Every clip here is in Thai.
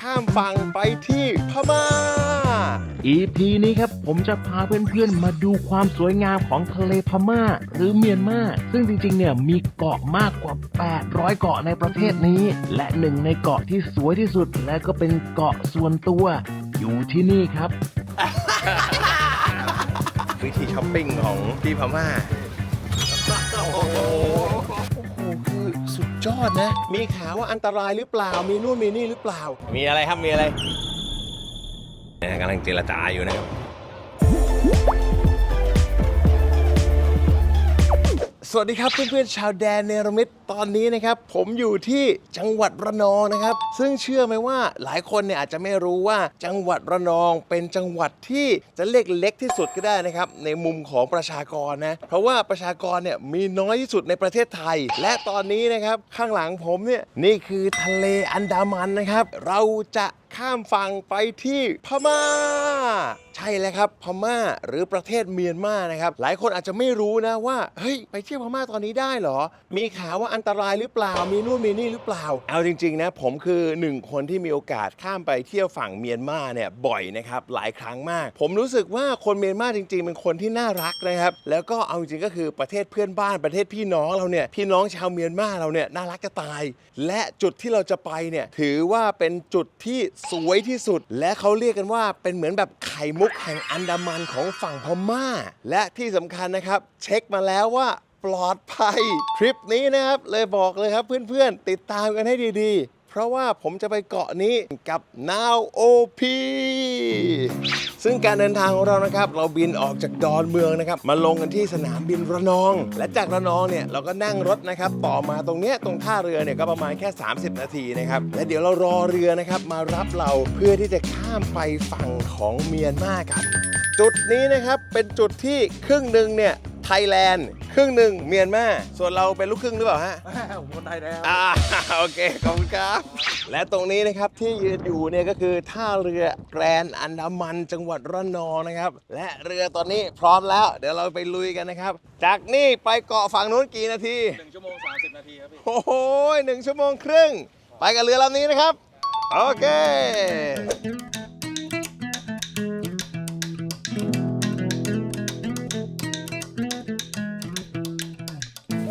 ข้ามฝั่งไปที่พม่า EP นี้ครับผมจะพาเพื่อนๆมาดูความสวยงามของทะเลพม่า หรือเมียนมาซึ่งจริงๆเนี่ยมีเกาะมากกว่า 800 เกาะในประเทศนี้ และหนึ่งในเกาะที่สวยที่สุดและก็เป็นเกาะส่วนตัว อยู่ที่นี่ครับ วิธีช้อปปิ้งของที่พม่า ยอดนะ มีข่าวว่าอันตรายหรือเปล่า มีนู่นมีนี่หรือเปล่า มีอะไรครับ มีอะไรเนี่ยกำลังเจรจาอยู่นะครับ สวัสดีครับเพื่อนๆชาวแดนเนรมิต ตอนนี้นะครับผมอยู่ที่จังหวัดระนองนะครับ ซึ่งเชื่อไหมว่าหลายคนเนี่ยอาจจะไม่รู้ว่าจังหวัดระนองเป็นจังหวัดที่จะเล็กเล็กที่สุดก็ได้นะครับ ในมุมของประชากรนะ เพราะว่าประชากรเนี่ยมีน้อยที่สุดในประเทศไทย และตอนนี้นะครับข้างหลังผมเนี่ยนี่คือทะเลอันดามันนะครับ เราจะข้ามฝั่งไปที่พม่า ใช่แล้วครับพม่าหรือประเทศเมียนมานะครับ หลายคนอาจจะไม่รู้นะว่าเฮ้ยไปเที่ยวพม่าตอนนี้ได้เหรอ มีข่าวว่าอันตรายหรือเปล่า มีนู่นมีนี่หรือเปล่า เอาจริง ๆ นะ ผมคือหนึ่งคนที่มีโอกาสข้ามไปเที่ยวฝั่งเมียนมาเนี่ยบ่อยนะครับหลายครั้งมาก ผมรู้สึกว่าคนเมียนมาจริง ๆ เป็นคนที่น่ารักนะครับ แล้วก็เอาจริงก็คือประเทศเพื่อนบ้านประเทศพี่น้องเราเนี่ยพี่น้องชาวเมียนมาเราเนี่ยน่ารักจะตาย และจุดที่เราจะไปเนี่ยถือว่าเป็นจุดที่สวยที่สุด และเขาเรียกกันว่าเป็นเหมือนแบบไข่มุกแห่งอันดามันของฝั่งพม่า และที่สำคัญนะครับ เช็คมาแล้วว่า ปลอดภัย ทริปนี้นะครับ เลยบอกเลยครับเพื่อนๆ ติดตามกันให้ดีๆ เพราะว่าผมจะไปเกาะนี้กับ Now OP ซึ่งการเดินทางของเรานะครับ เราบินออกจากดอนเมืองนะครับ มาลงกันที่สนามบินระนอง และจากระนองเนี่ย เราก็นั่งรถนะครับ ต่อมาตรงเนี้ยตรงท่าเรือเนี่ยก็ประมาณแค่ 30 นาทีนะครับ และเดี๋ยวเรารอเรือนะครับ มารับเราเพื่อที่จะข้ามไปฝั่งของเมียนมากัน จุดนี้นะครับเป็นจุดที่ครึ่งหนึ่งเนี่ย ไทยแลนด์ ครึ่งหนึ่งเมียนมาส่วนเราเป็นลูกครึ่งหรือเปล่าฮะ ผมคนไทยแล้วอ่าโอเค ขอบคุณครับ และตรงนี้นะครับที่ยืนอยู่เนี่ยก็คือท่าเรือแกรนด์อันดามันจังหวัดระนองนะครับ และเรือตอนนี้พร้อมแล้ว เดี๋ยวเราไปลุยกันนะครับ จากนี่ไปเกาะฝั่งนู้นกี่นาที1ชั่วโมง30นาทีครับพี่ โอ้โหหนึ่งชั่วโมงครึ่ง ไปกับเรือลำนี้นะครับ โอเค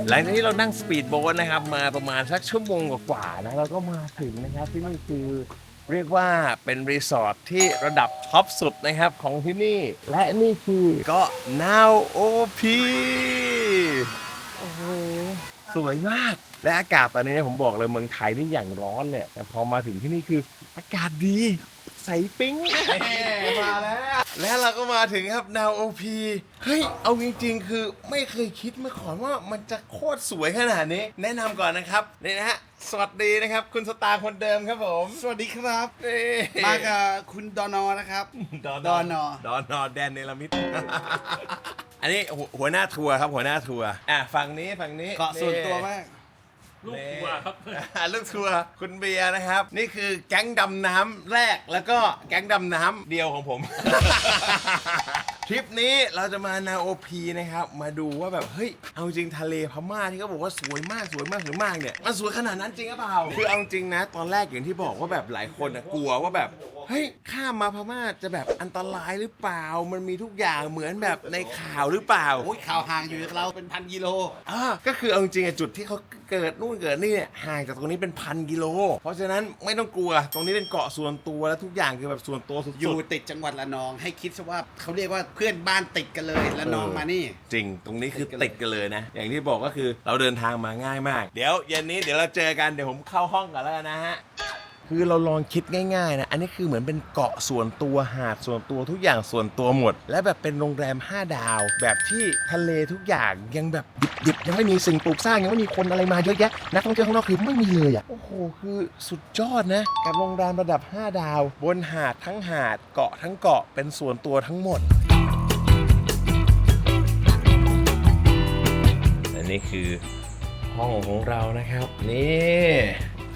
หลังจากที่เรานั่งสปีดโบ๊ทนะครับมาประมาณสักชั่วโมงกว่าๆนะเราก็มาถึงนะครับที่นี่คือเรียกว่าเป็นรีสอร์ทที่ระดับท็อปสุดนะครับของที่นี่และนี่คือเก็ Now OP โอ้โหสวยมากและอากาศตอนนี้ผมบอกเลยเมืองไทยนี่อย่างร้อนเลยแต่พอมาถึงที่นี่คืออากาศดี ใสปิ้งมาแล้ว และเราก็มาถึงครับ Now OP เฮ้ย เอาจริงๆ คือไม่เคยคิดมาก่อนว่ามันจะโคตรสวยขนาดนี้ แนะนำก่อนนะครับ นี่นะฮะ สวัสดีนะครับ คุณสตาร์คนเดิมครับผม สวัสดีครับ นี่มากับคุณดอนอนะครับ ดอนดอนอ ดอนอแดนเนลมิด อันนี้หัวหัวหน้าทัวร์ครับหัวหน้าทัวร์อะฝั่งนี้ฝั่งนี้เกาะส่วนตัวมาก ลูกทัวร์ครับ ลูกทัวร์คุณเบียร์นะครับ นี่คือแก๊งดำน้ำแรกแล้วก็แก๊งดำน้ำเดียวของผม ทริปนี้เราจะมานาโอพีนะครับ มาดูว่าแบบ เฮ้ย เอาจริงทะเลพม่าที่เขาบอกว่าสวยมากสวยมากสวยมากเนี่ย มันสวยขนาดนั้นจริงหรือเปล่า คือเอาจริงนะ ตอนแรกอย่างที่บอกว่าแบบหลายคนอะกลัวว่าแบบ เฮ้ย ข้ามมาพม่าจะแบบอันตรายหรือเปล่า มันมีทุกอย่างเหมือนแบบในข่าวหรือเปล่า โอ้ยข่าวห่างอยู่จากเราเป็นพันกิโลอ่าก็คือเอาจริงๆอะจุดที่เขาเกิดนู่นเกิดนี่เนี่ยห่างจากตรงนี้เป็นพันกิโล เพราะฉะนั้นไม่ต้องกลัว ตรงนี้เป็นเกาะส่วนตัวและทุกอย่างคือแบบส่วนตัวสุดๆ อยู่ติดจังหวัดระนองให้คิดซะว่าเขาเรียกว่าเพื่อนบ้านติดกันเลยระนองมานี่ จริง ตรงนี้คือติดกันเลยนะ อย่างที่บอกก็คือเราเดินทางมาง่ายมาก เดี๋ยวเย็นนี้เดี๋ยวเราเจอกันเดี๋ยวผมเข้าห้องก่อนแล้วกันนะฮะ คือเราลองคิดง่ายๆนะ อันนี้คือเหมือนเป็นเกาะส่วนตัวหาดส่วนตัวทุกอย่างส่วนตัวหมด และแบบเป็นโรงแรม 5 ดาว แบบที่ทะเลทุกอย่างยังแบบดิบๆยังไม่มีสิ่งปลูกสร้างยังไม่มีคนอะไรมาเยอะแยะนักท่องเที่ยวข้างนอกคือไม่มีเลยอะโอ้โหคือสุดยอดนะกับโรงแรมระดับ 5 ดาว บนหาดทั้งหาดเกาะทั้งเกาะเป็นส่วนตัวทั้งหมด นนี้คือห้องของเรานะครับ นี่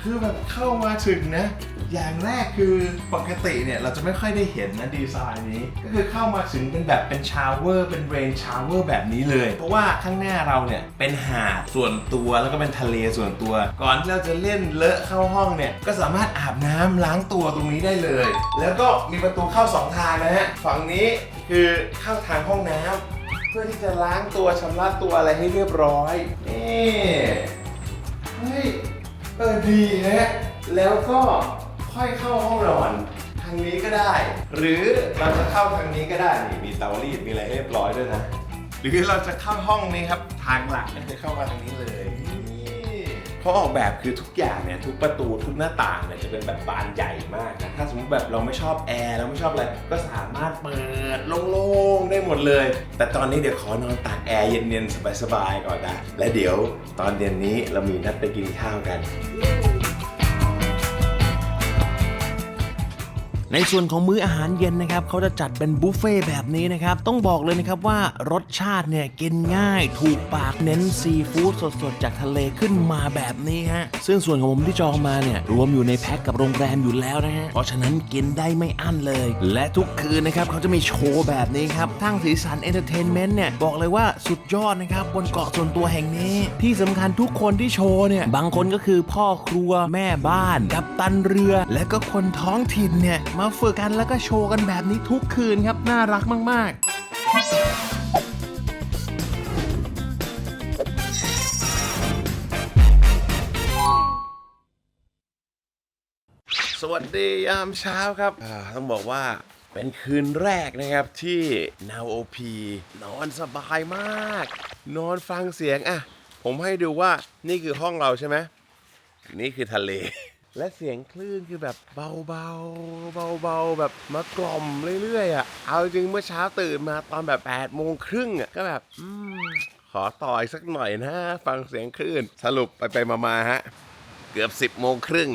คือแบบเข้ามาถึงนะ อย่างแรกคือปกติเนี่ย เราจะไม่ค่อยได้เห็นนะดีไซน์นี้ ก็คือเข้ามาถึงเป็นแบบเป็นชาวเวอร์ เป็นเรนชาวเวอร์แบบนี้เลย เพราะว่าข้างหน้าเราเนี่ย เป็นหาดส่วนตัวแล้วก็เป็นทะเลส่วนตัว ก่อนที่เราจะเล่นเลอะเข้าห้องเนี่ย ก็สามารถอาบน้ำล้างตัวตรงนี้ได้เลย แล้วก็มีประตูเข้าสองทางนะฮะฝั่งนี้คือเข้าทางห้องน้ำ เพื่อที่จะล้างตัวชำระตัวอะไรให้เรียบร้อย นี่เฮ้ยเออดีฮะแล้วก็ค่อยเข้าห้องนอน ทางนี้ก็ได้ หรือเราจะเข้าทางนี้ก็ได้นี่มีเตารีดมีอะไรให้เรียบร้อยด้วยนะ หรือเราจะเข้าห้องนี้ครับ ทางหลักก็คือเข้ามาทางนี้เลย เขาออกแบบคือทุกอย่างเนี่ยทุกประตูทุกหน้าต่างเนี่ยจะเป็นแบบบานใหญ่มากนะถ้าสมมติแบบเราไม่ชอบแอร์เราไม่ชอบอะไรก็สามารถเปิดโล่งๆได้หมดเลย แต่ตอนนี้เดี๋ยวขอนอนตากแอร์เย็นๆสบายๆก่อนนะและเดี๋ยวตอนเย็นนี้เรามีนัดไปกินข้าวกัน ในส่วนของมื้ออาหารเย็นนะครับเขาจะจัดเป็นบุฟเฟ่ต์แบบนี้นะครับ ต้องบอกเลยนะครับว่ารสชาติเนี่ยกินง่าย ถูกปากเน้นซีฟู้ดสดๆ จากทะเลขึ้นมาแบบนี้ฮะซึ่งส่วนของผมที่จองมาเนี่ยรวมอยู่ในแพ็คกับโรงแรมอยู่แล้วนะฮะเพราะฉะนั้นกินได้ไม่อั้นเลย และทุกคืนนะครับเขาจะมีโชว์แบบนี้ครับทั้งสีสันเอนเตอร์เทนเมนต์เนี่ยบอกเลยว่าสุดยอดนะครับบนเกาะส่วนตัวแห่งนี้ ที่สำคัญทุกคนที่โชว์เนี่ยบางคนก็คือพ่อครัวแม่บ้าน กัปตันเรือ และก็คนท้องถิ่นเนี่ยมาฝึกกันแล้วก็โชว์กันแบบนี้ทุกคืนครับ น่ารักมาก ๆสวัสดียามเช้าครับอ่าต้องบอกว่าเป็นคืนแรกนะครับที่นาวโอพีนอนสบายมาก นอนฟังเสียงอะ ผมให้ดูว่านี่คือห้องเราใช่ไหมนี่คือทะเล และเสียงคลื่นคือแบบเบาๆเบาๆแบบมากล่อมเรื่อยๆอะเอาจริงเมื่อเช้าตื่นมาตอนแบบ8ปดโมงครึ่งอะก็แบบอืมขอต่อยสักหน่อยนะ ฟังเสียงคลื่นสรุปไปไปมาๆฮะ เกือบ 10โมงครึ่ง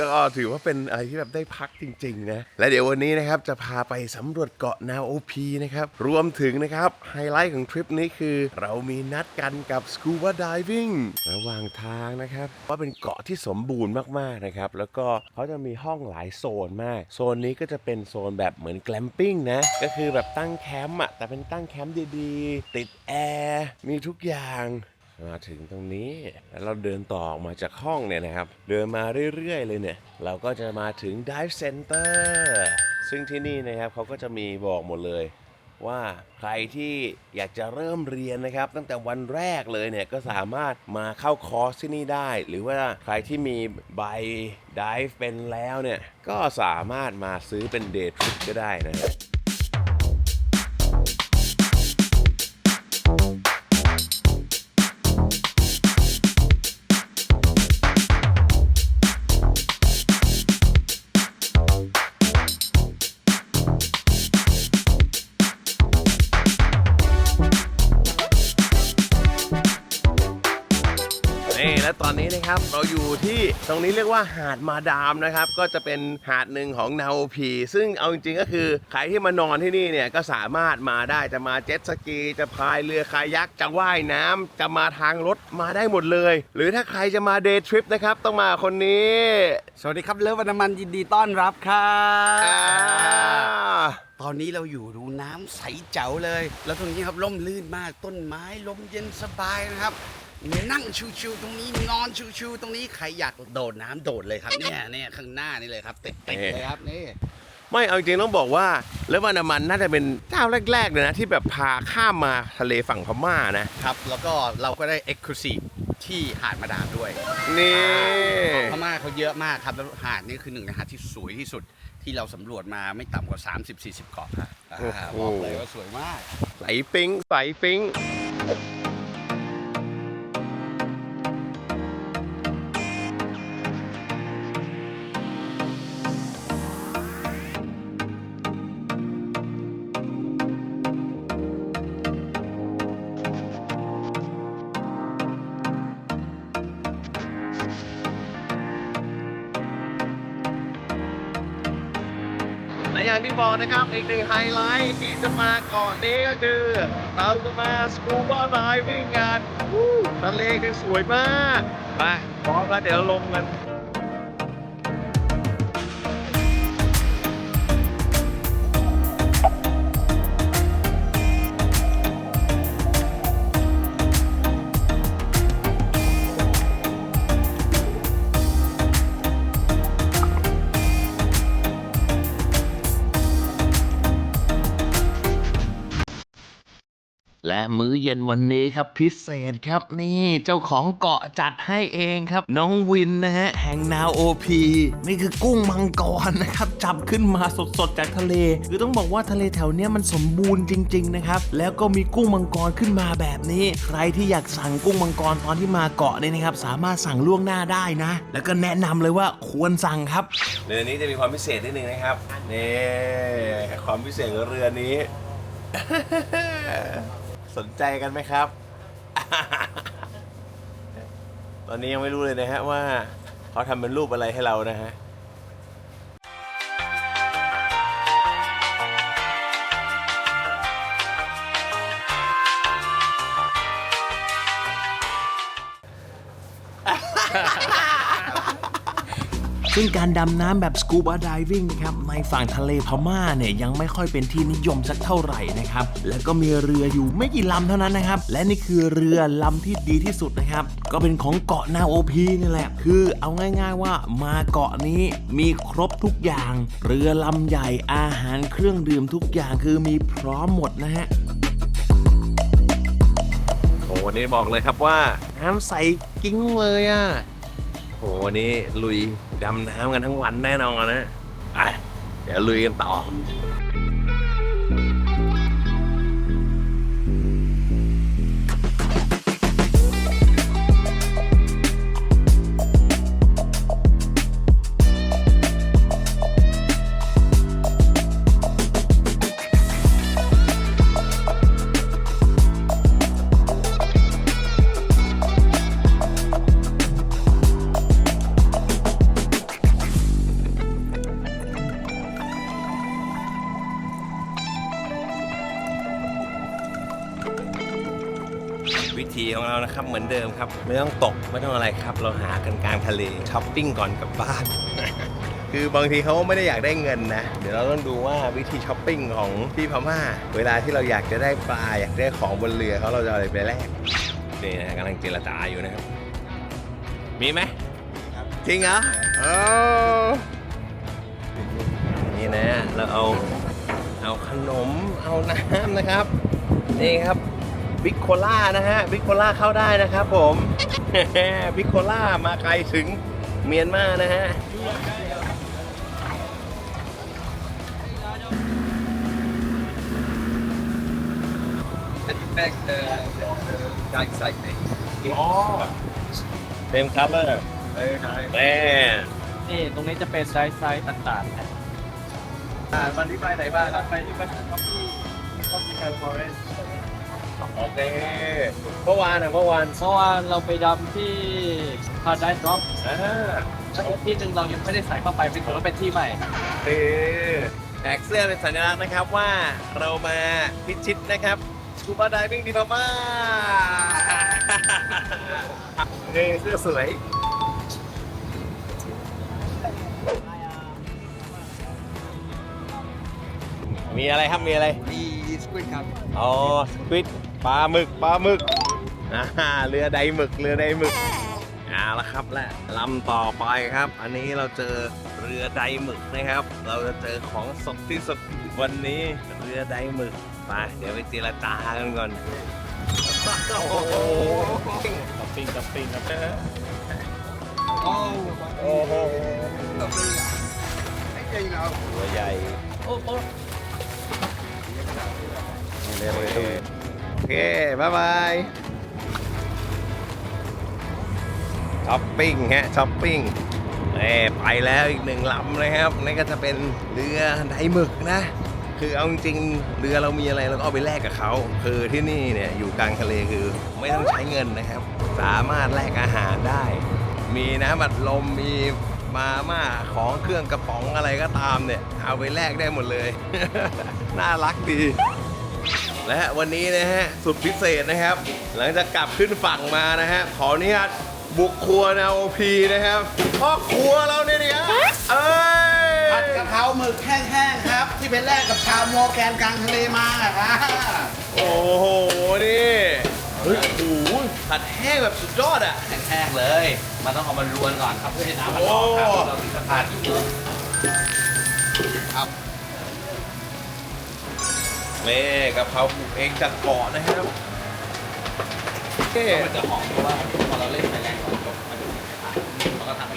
ก็ถือว่าเป็นอะไรที่แบบได้พักจริง ๆ นะ และเดี๋ยววันนี้นะครับจะพาไปสำรวจเกาะนาโอพีนะครับ รวมถึงนะครับ ไฮไลท์ของทริปนี้คือ เรามีนัดกันกับสกูบ a ดิวิ่งระหว่างทางนะครับ ว่าเป็นเกาะที่สมบูรณ์มากๆนะครับ แล้วก็เขาจะมีห้องหลายโซนมาก โซนนี้ก็จะเป็นโซนแบบเหมือนแกลมปิ้งนะ ก็คือแบบตั้งแคมป์อะแต่เป็นตั้งแคมป์ดีๆ ติดแอร์มีทุกอย่าง มาถึงตรงนี้แล้วเราเดินต่อออกมาจากห้องเนี่ยนะครับ เดินมาเรื่อยๆเลยเนี่ย เราก็จะมาถึง Dive Center ซึ่งที่นี่นะครับเขาก็จะมีบอกหมดเลย ว่าใครที่อยากจะเริ่มเรียนนะครับ ตั้งแต่วันแรกเลยเนี่ยก็สามารถมาเข้าคอร์สที่นี่ได้ หรือว่าใครที่มีใบ Dive เป็นแล้วเนี่ย ก็สามารถมาซื้อเป็น Day Trip ก็ได้นะฮะ นี่และตอนนี้นะครับเราอยู่ที่ตรงนี้เรียกว่าหาดมาดามนะครับ ก็จะเป็นหาดหนึ่งของนาโอพีซึ่งเอาจริงๆก็คือใครที่มานอนที่นี่เนี่ยก็สามารถมาได้จะมาเจ็ตสกี จะพายเรือคายักจะว่ายน้ำจะมาทางรถมาได้หมดเลย หรือถ้าใครจะมาเดย์ทริปนะครับต้องมาคนนี้ สวัสดีครับเลิฟวันน้ำมันยินดีต้อนรับครับอ่าตอนนี้เราอยู่ดูน้ำใสเจ๋วเลย แล้วตรงนี้ครับร่มรื่นมากต้นไม้ลมเย็นสบายนะครับ นั่งชิวๆตรงนี้นอนชิวๆตรงนี้ใครอยากโดดน้ำโดดเลยครับเนี่ยเนี่ยข้างหน้านี่เลยครับเต็มๆเลยครับนี่ ไม่เอาจริงๆต้องบอกว่าแล้ววานามันน่าจะเป็นเจ้าแรกๆเลยนะ ที่แบบพาข้ามมาทะเลฝั่งพม่านะ ครับ แล้วก็เราก็ได้เอ็กซ์คลูซีฟที่หาดมาดามด้วยนี่ พม่าเขาเยอะมากครับแล้วหาดนี้คือหนึ่งในหาดที่สวยที่สุดที่เราสำรวจมาไม่ต่ำกว่า 30-40 เกาะครับอ่าบอกเลยว่าสวยมากใสปิ๊งใสปิ๊งและอย่าง ที่บอกนะครับ อีกหนึ่งไฮไลท์ที่จะมาเกาะนี้ก็คือเราจะมาสกูบ a ไดวิ่งกันวู้ทะเลคือสวยมากไปพร้อมแล้วเดี๋ยวลงกัน มื้อเย็นวันนี้ครับพิเศษครับนี่เจ้าของเกาะจัดให้เองครับ น้องวินนะฮะแห่งนาวโอพีนี่คือกุ้งมังกรนะครับจับขึ้นมาสดๆจากทะเล คือต้องบอกว่าทะเลแถวเนี้ยมันสมบูรณ์จริง ๆ นะครับ แล้วก็มีกุ้งมังกรขึ้นมาแบบนี้ ใครที่อยากสั่งกุ้งมังกรตอนที่มาเกาะเนี่ยนะครับ สามารถสั่งล่วงหน้าได้นะ แล้วก็แนะนำเลยว่าควรสั่งครับเรือนี้จะมีความพิเศษนิดนึงนะครับนี่ความพิเศษของเรือนี้ สนใจกันไหมครับ ตอนนี้ยังไม่รู้เลยนะฮะว่าเขาทำเป็นรูปอะไรให้เรานะฮะ ซึ่งการดำน้ำแบบสกูบา d ด v วิ่งนะครับในฝั่งทะเลพม่าเนี่ยยังไม่ค่อยเป็นที่นิยมสักเท่าไหร่นะครับ แล้วก็มีเรืออยู่ไม่กี่ลำเท่านั้นนะครับ และนี่คือเรือลำที่ดีที่สุดนะครับ ก็เป็นของเกาะนาโอพีนี่แหละ คือเอาง่าย ๆว่ามาเกาะนี้มีครบทุกอย่าง เรือลำใหญ่อาหารเครื่องดื่มทุกอย่างคือมีพร้อมหมดนะฮะโอ้วันนี้บอกเลยครับว่าน้ำใสกิ้งเลยอะโห วันนี้ลุยดำน้ำกันทั้งวันแน่นอนนะไปเดี๋ยวลุยกันต่อ วิธีของเรานะครับ เหมือนเดิมครับ ไม่ต้องตกไม่ต้องอะไรครับ เราหากันกลางทะเลช้อปปิ้งก่อนกลับบ้าน คือบางทีเขาไม่ได้อยากได้เงินนะ เดี๋ยวเราต้องดูว่าวิธีช้อปปิ้งของพี่พม่า เวลาที่เราอยากจะได้ปลาอยากได้ของบนเรือเขาเราจะเอาอะไรไปแลกนี่นะกำลังเจรจาอยู่นะครับ มีไหมจริงเหรอโอ้นี่นะ เราเอาเอาขนมเอาน้ำนะครับ นี่ครับ บิ๊กโคล่านะฮะบิ๊กโคล่าเข้าได้นะครับผมบิ๊กโคล่ามาไกลถึงเมียนมานะฮะอ๋อเต็มคัพเลอร์แม่นี่ตรงนี้จะเป็นไซส์ไซส์ต่างๆนะวันที่ไปไหนบ้างครับไปที่บ้านท็อปปี้ท็อปปี้แคลฟอเรนโอเคเมื่อวานอะเมื่อวานเมื่อวานเราไปดำที่พาร์ดไดส์ดรอปอ่าแล้วอีกที่หนึ่งเรายังไม่ได้ใส่เข้าไปเป็นถือว่าเป็นที่ใหม่คือแตกเสื้อเป็นสัญลักษณ์นะครับว่าเรามาพิชิตนะครับสกูบาไดวิ่งที่พม่านี่เสื้อสวยมีอะไรครับมีอะไรมีสค วิดครับอ๋อสควิดปลาหมึกปลาหมึกอ่าเรือใดหมึกเรือใดหมึกเอาละครับและลำต่อไปครับ อันนี้เราเจอเรือใดหมึกนะครับ เราจะเจอของสดที่สุดวันนี้เรือใดหมึกไปเดี๋ยวไปเจรจากันก่อนโอ้โหตับปิ้งตับปิ้งครับโอ้โอ้โหไม่จริงเราตัวใหญ่โอ้โห เร็วเลยโอเคบ๊ายบายช้อปปิ้งฮะช้อปปิ้งเอ้ไปแล้วอีกหนึ่งลำนะครับนั่ก็จะเป็นเรือไดหมึกนะ คือเอาจริงเรือเรามีอะไรเราก็เอาไปแลกกับเขาคือที่นี่เนี่ยอยู่กลางทะเลคือไม่ต้องใช้เงินนะครับ สามารถแลกอาหารได้ มีน้ำบัดลมมีมาม่าของเครื่องกระป๋องอะไรก็ตามเนี่ย เอาไปแลกได้หมดเลย น่ารักดี และวันนี้นะฮะสุดพิเศษนะครับ หลังจากกลับขึ้นฝั่งมานะฮะขออนุญาตบุกครัวนาโอพีนะครับพ่อครัวเราเนี่ยดิฮะเอ้ยผัดกะเพราหมึกแห้งๆครับ ที่เป็นแรกกับชาวมอร์แกนกลางทะเลมาอะครับโอ้โหนี่เฮ้ยโอ้โหผัดแห้งแบบสุดยอดอะแห้งๆเลย มันต้องเอามันรวนก่อนครับเพื่อให้น้ำมันออกครับโอ้เราถึงจะผัดครับ นี่กะเพราปลูกเองจากเกาะนะครับเอ๊ะมันจะหอมเพราะว่าพอเราเล่นไฟแรงก่อนยกมันเราก็ทำให้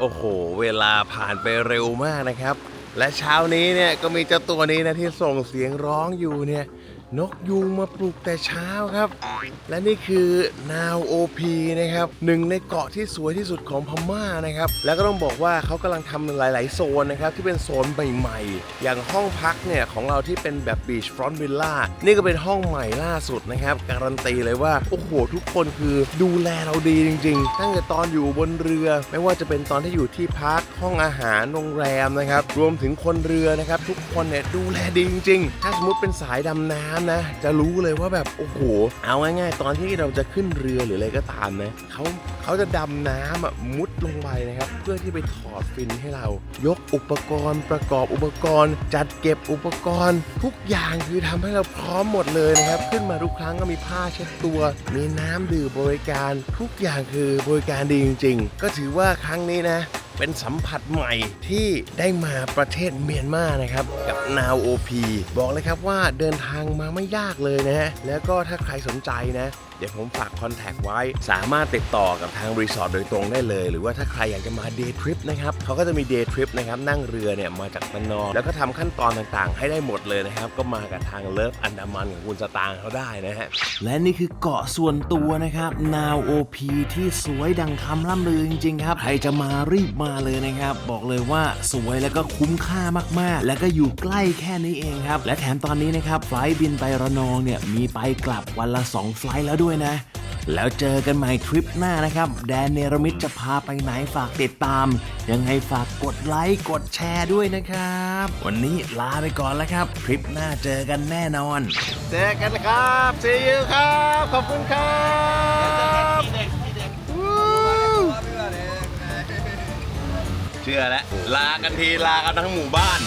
โอ้โห เวลาผ่านไปเร็วมากนะครับ และเช้านี้เนี่ยก็มีเจ้าตัวนี้นะที่ส่งเสียงร้องอยู่เนี่ย นกยูงมาปลุกแต่เช้าครับ และนี่คือนาวโอพีนะครับหนึ่งในเกาะที่สวยที่สุดของพม่านะครับ แล้วก็ต้องบอกว่าเขากำลังทำหลาย ๆ โซนนะครับ ที่เป็นโซนใหม่ ๆ อย่างห้องพักเนี่ยของเราที่เป็นแบบบีชฟรอนต์วิลล่านี่ก็เป็นห้องใหม่ล่าสุดนะครับ การันตีเลยว่า โอ้โห ทุกคนคือดูแลเราดีจริง ๆ ตั้งแต่ตอนอยู่บนเรือ ไม่ว่าจะเป็นตอนที่อยู่ที่พักห้องอาหารโรงแรมนะครับรวมถึงคนเรือนะครับทุกคนเนี่ยดูแลดีจริงๆถ้าสมมติเป็นสายดำน้ำนะ จะรู้เลยว่าแบบโอ้โหเอาง่ายๆ ตอนที่เราจะขึ้นเรือหรืออะไรก็ตามนะเขาเขาจะดำน้ำอะมุดลงไปนะครับ เพื่อที่ไปถอดฟินให้เรา ยกอุปกรณ์ ประกอบอุปกรณ์ จัดเก็บอุปกรณ์ ทุกอย่างคือทำให้เราพร้อมหมดเลยนะครับ ขึ้นมาทุกครั้งก็มีผ้าเช็ดตัว มีน้ำดื่มบริการ ทุกอย่างคือบริการดีจริง ๆ ก็ถือว่าครั้งนี้นะเป็นสัมผัสใหม่ที่ได้มาประเทศเมียนมานะครับ กับ Now OP บอกเลยครับว่าเดินทางมาไม่ยากเลยนะฮะแล้วก็ถ้าใครสนใจนะ เดี๋ยวผมฝากคอนแทคไว้ สามารถติดต่อกับทางรีสอร์ทโดยตรงได้เลย หรือว่าถ้าใครอยากจะมาเดย์ทริปนะครับเขาก็จะมีเดย์ทริปนะครับนั่งเรือเนี่ยมาจากระนองแล้วก็ทำขั้นตอนต่างๆ ให้ได้หมดเลยนะครับ ก็มากับทางเลิฟอันดามันของคุณสตางค์เขาได้นะฮะและนี่คือเกาะส่วนตัวนะครับ Now OP ที่สวยดังคำล่ำลือจริงๆครับใครจะมารีบมาเลยนะครับ บอกเลยว่าสวยแล้วก็คุ้มค่ามากๆ แล้วก็อยู่ใกล้แค่นี้เองครับ และแถมตอนนี้นะครับไฟล์บินไประนองเนี่ยมีไปกลับวันละ 2 ไฟล์แล้วด้วยนะ แล้วเจอกันใหม่ทริปหน้านะครับ แดนเนรมิตจะพาไปไหนฝากติดตาม ยังไงฝากกดไลค์กดแชร์ด้วยนะครับ วันนี้ลาไปก่อนแล้วครับ ทริปหน้าเจอกันแน่นอน เจอกันครับ see you ครับ ขอบคุณครับวู้เชื่อแล้วลากันทีลากันทั้งหมู่บ้าน